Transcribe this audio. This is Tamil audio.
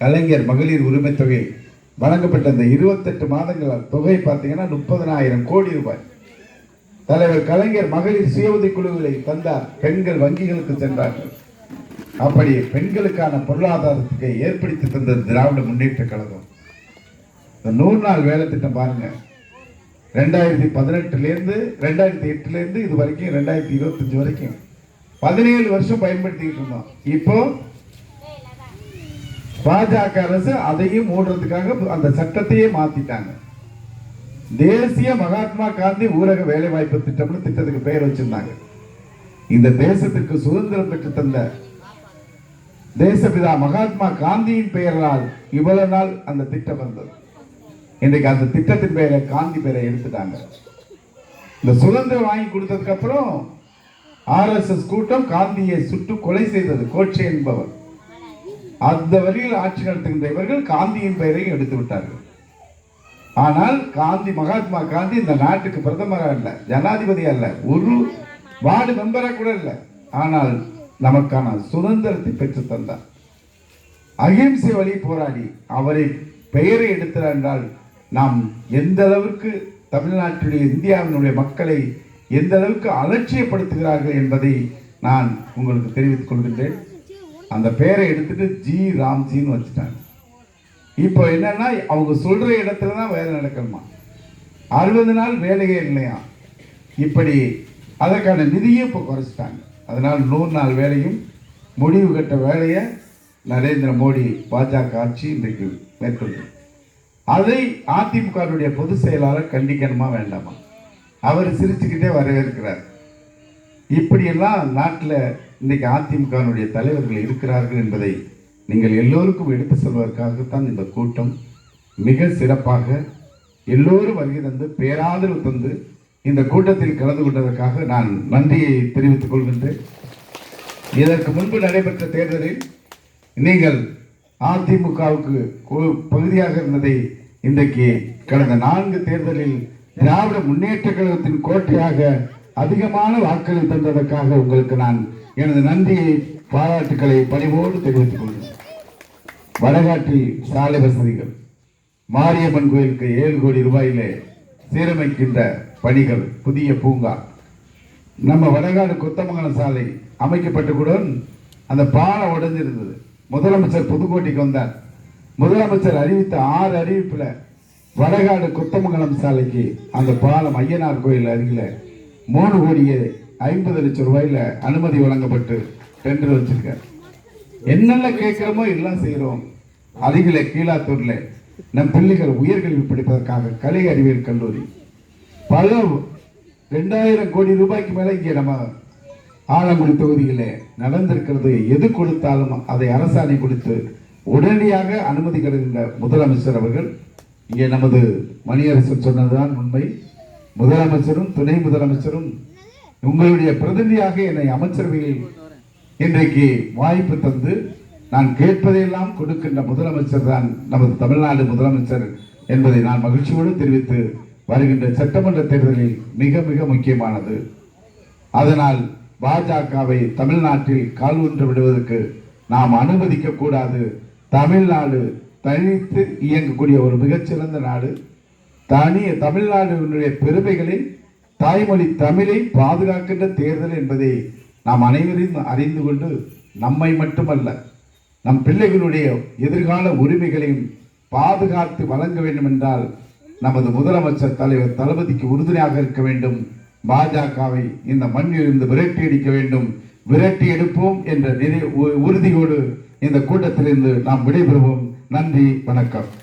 கலைஞர் மகளிர் உரிமை தொகை வழங்கப்பட்ட அந்த இருபத்தெட்டு மாதங்கள் தொகை பார்த்தீங்கன்னா முப்பதனாயிரம் கோடி ரூபாய். தலைவர் கலைஞர் மகளிர் சுய உதவி தந்தார். பெண்கள் வங்கிகளுக்கு சென்றார்கள். அப்படி பெண்களுக்கான பொருளாதாரத்துக்கு ஏற்படுத்தி தந்தது திராவிட முன்னேற்ற கழகம். இந்த நூறு நாள் வேலை திட்டம் பாருங்க. ரெண்டாயிரத்தி பதினெட்டுலேருந்து ரெண்டாயிரத்தி எட்டுலேருந்து இது வரைக்கும் ரெண்டாயிரத்தி இருபத்தஞ்சு வரைக்கும். பதினேழு வருஷம் பயன்படுத்திக்கிட்டு இருந்தோம். இப்போ பாஜக அரசு அதையும் மூடுறதுக்காக அந்த சட்டத்தையே மாத்திட்டாங்க. தேசிய மகாத்மா காந்தி ஊரக வேலைவாய்ப்பு திட்டம்னு திட்டத்துக்கு பெயர் வச்சிருந்தாங்க. இந்த தேசத்திற்கு சுதந்திரம் பெற்று தந்த தேசபிதா மகாத்மா காந்தியின் பெயரால் இவ்வளவு நாள் அந்த திட்டம் வந்தது. இன்றைக்கு அந்த திட்டத்தின் பெயரை காந்தி பெயரை எடுத்துட்டாங்க. இந்த சுதந்திரம் வாங்கி கொடுத்ததுக்கு அப்புறம் ஆர்எஸ்எஸ் கூட்டம் காந்தியை சுட்டு கொலை செய்தது கோட்சே என்பவர். அந்த வழியில் ஆட்சி நடத்துகின்ற இவர்கள் காந்தியின் பெயரையும் எடுத்து விட்டார்கள். ஆனால் காந்தி மகாத்மா காந்தி இந்த நாட்டுக்கு பிரதமராக அல்ல ஜனாதிபதி அல்ல ஒரு வார்டு மெம்பராக கூட இல்லை. ஆனால் நமக்கான சுதந்திரத்தை பெற்று தந்தார். அகிம்சை வழி போராடி அவரை பெயரை எடுத்தார் என்றால் நாம் எந்த அளவுக்கு தமிழ்நாட்டுடைய இந்தியாவினுடைய மக்களை எந்த அளவுக்கு அலட்சியப்படுத்துகிறார்கள் என்பதை நான் உங்களுக்கு தெரிவித்துக் கொள்கின்றேன். அந்த பேரை எடுத்துட்டு ஜி ராம்ஜின்னு வச்சுட்டாங்க. இப்போ என்னன்னா அவங்க சொல்ற இடத்துல தான் வேலை நடக்கணுமா? அறுபது நாள் வேலையே இல்லையா? இப்படி அதற்கான நிதியும் இப்போ குறைச்சிட்டாங்க. அதனால் நூறு நாள் வேலையும் முடிவு கட்ட வேலையை நரேந்திர மோடி பாஜக ஆட்சி இன்றைக்கு மேற்கொண்டு அதை அதிமுகவுடைய பொதுச் செயலாளர் கண்டிக்கணுமா வேண்டாமா? அவர் சிரிச்சுக்கிட்டே வரவேற்கிறார். இப்படியெல்லாம் நாட்டில் இன்றைக்கு அதிமுகவினுடைய தலைவர்கள் இருக்கிறார்கள் என்பதை நீங்கள் எல்லோருக்கும் எடுத்து செல்வதற்காகத்தான் இந்த கூட்டம் மிக சிறப்பாக எல்லோரும் வருகை தந்து பேராதரவு தந்து இந்த கூட்டத்தில் கலந்து கொண்டதற்காக நான் நன்றியை தெரிவித்துக் கொள்கின்றேன். இதற்கு முன்பு நடைபெற்ற தேர்தலில் நீங்கள் அதிமுகவுக்கு பகுதியாக இருந்ததை இன்றைக்கு கடந்த நான்கு தேர்தலில் திராவிட முன்னேற்ற கழகத்தின் கோட்டையாக அதிகமான வாக்குகள் தந்ததற்காக உங்களுக்கு நான் எனது நன்றியை பாராட்டுக்களை பணிவோடு தெரிவித்துக் கொள்கிறேன். வடகாட்டில் சாலை வசதிகள் மாரியம்மன் கோயிலுக்கு ஏழு கோடி ரூபாயிலே சீரமைக்கின்ற பணிகள் புதிய பூங்கா. நம்ம வடகாடு கொத்தமங்கலம் சாலை அமைக்கப்பட்டவுடன் அந்த பாலம் உடைஞ்சிருந்தது. முதலமைச்சர் புதுக்கோட்டைக்கு வந்தார். முதலமைச்சர் அறிவித்த ஆறு அறிவிப்பில் வடகாடு கொத்தமங்கலம் சாலைக்கு அந்த பாலம் ஐயனார் கோயில் அருகில் மூணு கோடியே ஐம்பது லட்சம் ரூபாயில அனுமதி வழங்கப்பட்டு டெண்டர் வச்சிருக்கார். என்னென்ன கேட்கிறோமோ எல்லாம் செய்கிறோம் அருகில கீழாத்தூர்ல நம் பிள்ளைகள் உயர்கல்வி படிப்பதற்காக கலை அறிவியல் கல்லூரி. பல ரெண்டாயிரம் கோடி ரூபாய்க்கு மேல இங்கே நம்ம ஆலங்குடி தொகுதியில் நடந்திருக்கிறது. எது கொடுத்தாலும் அதை அரசாணை கொடுத்து உடனடியாக அனுமதி கிடைக்கின்ற முதலமைச்சர் அவர்கள் இங்கே நமது மணியரசன் சொன்னதுதான் உண்மை. முதலமைச்சரும் துணை முதலமைச்சரும் உங்களுடைய பிரதிநிதியாக என்னை அமைச்சரவையில் இன்றைக்கு வாய்ப்பு தந்து நான் கேட்பதையெல்லாம் கொடுக்கின்ற முதலமைச்சர் தான் நமது தமிழ்நாடு முதலமைச்சர் என்பதை நான் மகிழ்ச்சியோடு தெரிவித்து வருகின்ற சட்டமன்ற தேர்தலில் மிக மிக முக்கியமானது. அதனால் பாஜகவை தமிழ்நாட்டில் கால் ஒன்று விடுவதற்கு நாம் அனுமதிக்க கூடாது. தமிழ்நாடு தனித்து இயங்கக்கூடிய ஒரு மிகச்சிறந்த நாடு. தனி தமிழ்நாடுடைய பெருமைகளை தாய்மொழி தமிழை பாதுகாக்கின்ற தேர்தல் என்பதை நாம் அனைவரையும் அறிந்து கொண்டு நம்மை மட்டுமல்ல நம் பிள்ளைகளுடைய எதிர்கால உரிமைகளையும் பாதுகாத்து வழங்க வேண்டும் என்றால் நமது முதலமைச்சர் தலைவர் தளபதிக்கு உறுதுணையாக இருக்க வேண்டும். பாஜகவை இந்த மண்ணில் இருந்து விரட்டி அடிக்க வேண்டும். விரட்டி எடுப்போம் என்ற நிறை உ- உறுதியோடு இந்த கூட்டத்திலிருந்து நாம் விடைபெறுவோம். நன்றி வணக்கம்.